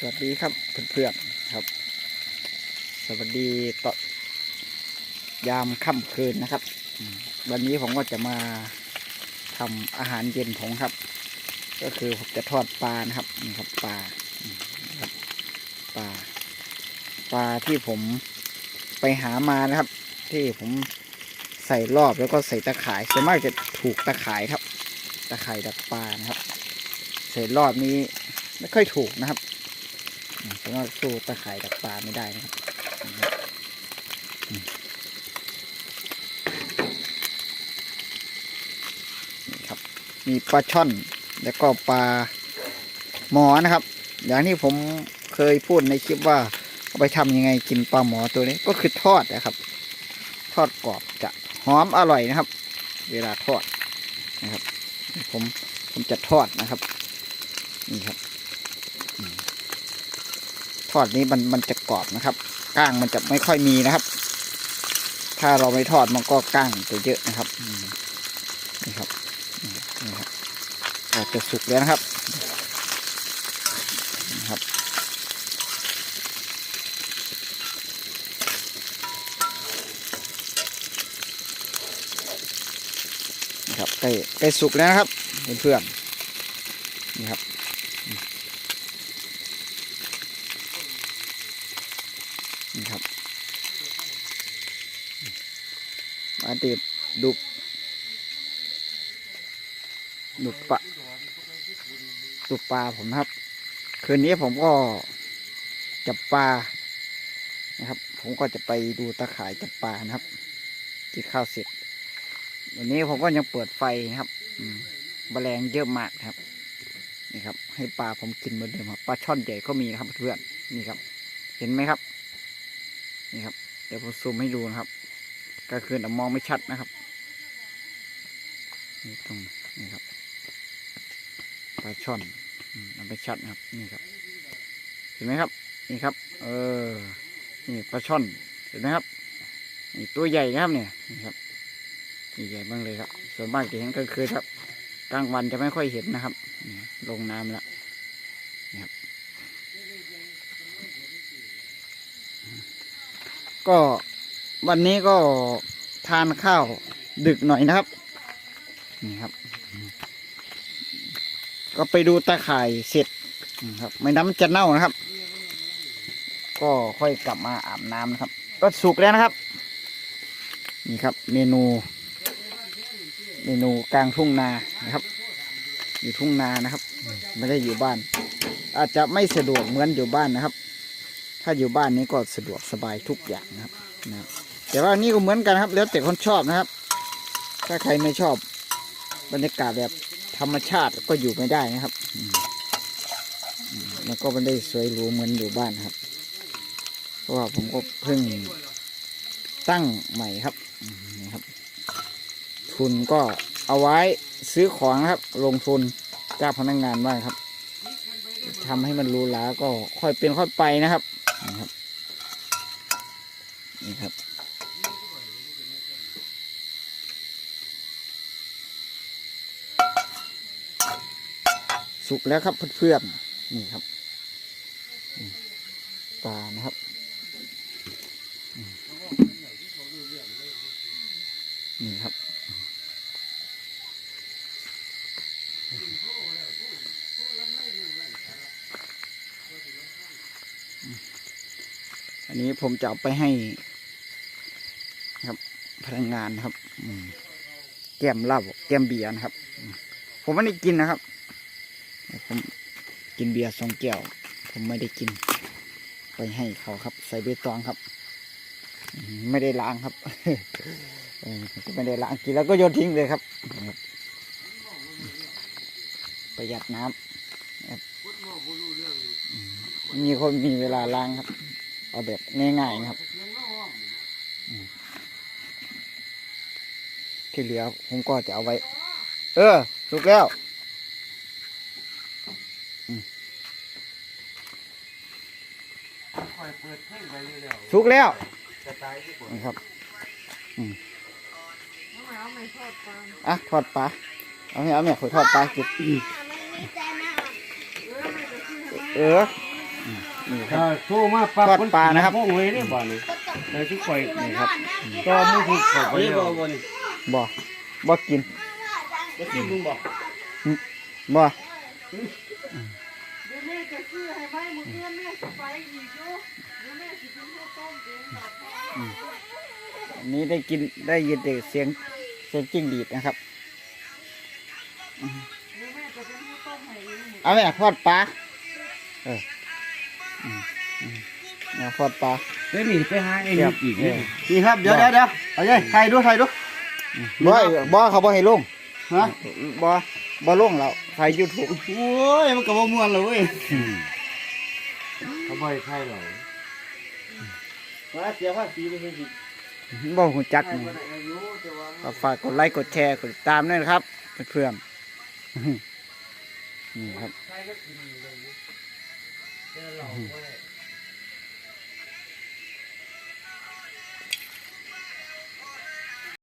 สวัสดีครับเพื่อนๆครับ สวัสดีตอนยามค่ำคืนนะครับ วันนี้ผมก็จะมาทำอาหารเย็นผมครับ ก็คือผมจะทอดปลานะครับนี่ครับปลาครับปลาปลาที่ผมไปหามานะครับ ที่ผมใส่รอบแล้วก็ใส่ตะข่ายส่วนมากจะถูกตะข่ายครับ ตะข่ายดักปลานะครับ ใส่รอบนี้ไม่ค่อยถูกนะครับ อืมเพราะว่าสู้ตะข่ายดักปลาไม่ได้นะครับนี่ครับ มีปลาช่อน แล้วก็ปลาหมอนะครับ อย่างที่ผมเคยพูดในคลิปว่าเอาไปทำยังไงกินปลาหมอตัวนี้ก็คือทอดนะครับ ทอดกรอบจะหอมอร่อยนะครับ เวลาทอดนะครับ ผมผมจะทอดนะครับ นี่ครับ อดนี้มันมันจะกรอบนะครับก้างมันจะไม่ค่อยมีนะครับ ถ้าเราไม่ทอดมันก็ก้างจะเยอะนะครับนี่ครับนี่ครับอาจจะสุกแล้วนะครับนะครับนี่ครับใกล้ใกล้สุกแล้วนะครับเพื่อนๆนี่ครับ นี่ครับมาติดดูดูปลาดูปลาผมครับ คืนนี้ผมก็จับปลานะครับ ผมก็จะไปดูตะข่ายจับปลานะครับกินข้าวเสร็จวันนี้ผมก็ยังเปิดไฟนะครับอแมลงเยอะมากครับนี่ครับ ให้ปลาผมกินเหมือนเดิมครับปลาช่อนใหญ่ก็มีนะครับเพื่อนนี่ครับ เห็นไหมครับ นี่ครับ เดี๋ยวผมซูมให้ดูนะครับกลางคืนอาจมองไม่ชัดนะครับ นี่ตรงนี่ครับปลาช่อนมันไม่ชัดนะครับ นี่ครับ เห็นไหมครับ นี่ครับ เออ นี่ปลาช่อน เห็นไหมครับ นี่ตัวใหญ่นะครับเนี่ย นี่ครับนี่ใหญ่บ้างเลยครับ ส่วนมากจะเห็นกลางคืนครับ กลางวันจะไม่ค่อยเห็นนะครับ ลงน้ำแล้วนะครับ ก็วันนี้ก็ทานข้าวดึกหน่อยนะครับ นี่ครับ ก็ไปดูตาข่ายเสร็จนะครับ ไม่น้ำจะเน่านะครับ ก็ค่อยกลับมาอาบน้ำนะครับ ก็สุกแล้วนะครับ นี่ครับ เมนู เมนูกลางทุ่งนานะครับ อยู่ทุ่งนานะครับ ไม่ได้อยู่บ้าน อาจจะไม่สะดวกเหมือนอยู่บ้านนะครับ ถ้าอยู่บ้านนี้ก็สะดวกสบายทุกอย่างนะครับนะแต่ว่านี่ก็เหมือนกันครับ แล้วแต่คนชอบนะครับ ถ้าใครไม่ชอบบรรยากาศแบบธรรมชาติก็อยู่ไม่ได้นะครับอืมอืมมันก็ไม่ได้สวยหรูเหมือนอยู่บ้านครับ เพราะว่าผมก็เพิ่งตั้งใหม่ครับนี่ครับ ทุนก็เอาไว้ซื้อของครับ ลงทุนจ้างพนักงานบ้างครับทำให้มันรูหราก็ค่อยเป็นค่อยไปนะครับ นี่ครับ นี่ครับ สุกแล้วครับเพื่อนๆนี่ครับปลานะครับนี่ครับ นนี้ผมจะเอาไปให้ ครับพนักงานครับแก้มเหล้าแก้มเบียร์นะครับ ผมไม่ได้กินนะครับ ผมกินเบียร์สองแก้ว ผมไม่ได้กิน ไปให้เขาครับ ใส่ใบตองครับ ไม่ได้ล้างครับก็ไม่ได้ล้างกินแล้วก็โยนทิ้งเลยครับ ประหยัดน้ำมีคนมีเวลาล้างครับ เอาแบบง่ายๆนะครับอืมที่เหลือผมก็จะเอาไว้ เออสุกแล้วอืมสุกแล้วนะครับอะทอดปลาเอาให้เอาแม่ขอทอดปลากินเออ นี่ครับถ้าโทรมาปั๊บทอดปลานะครับพวกเว้ยได้บ่นี่ได้ทุกข่อยนี่ครับก็มือคือข่อยไปบ่บ่นี่บ่บ่กินบ่กินมึงบ่บ่เดี๋ยวแม่จะซื้อให้ไหมมื้อเอื้อนแม่สิไปอีกอยู่เดี๋ยวแม่สิกินข้าวต้มเองดอกแม่อันนี้ได้กินได้ยินแต่เสียงเสียงจิ้งดีดนะครับเดี๋ยวแม่จะเป็นข้าวต้มให้เองหมดเอาแม่ทอดปลาเอออืมอืม เอาทอดปลาเดี๋ยวนี่ไปหาไอ้ครันี่บอีกนี่นี่ครับเดี๋ยวเดี๋ยวเดี๋ยวเอาใจถ่ายดูถ่ายดูบ่บ่เขาบ่ให้ลงฮะบ่บ่ลงแล้วถ่าย YouTube โอ้ยมันก็บ่ม่วนเลยเว้ยเขาบ่ให้ใครหรอกว่าเสียภาษีบ่คือสิบ่ฮู้จักใครนี่บ่ได้อายุแต่ว่าก็ฝากกดไลค์กดแชร์กดติดตามด้วยนะครับเพื่อนๆนี่ครับ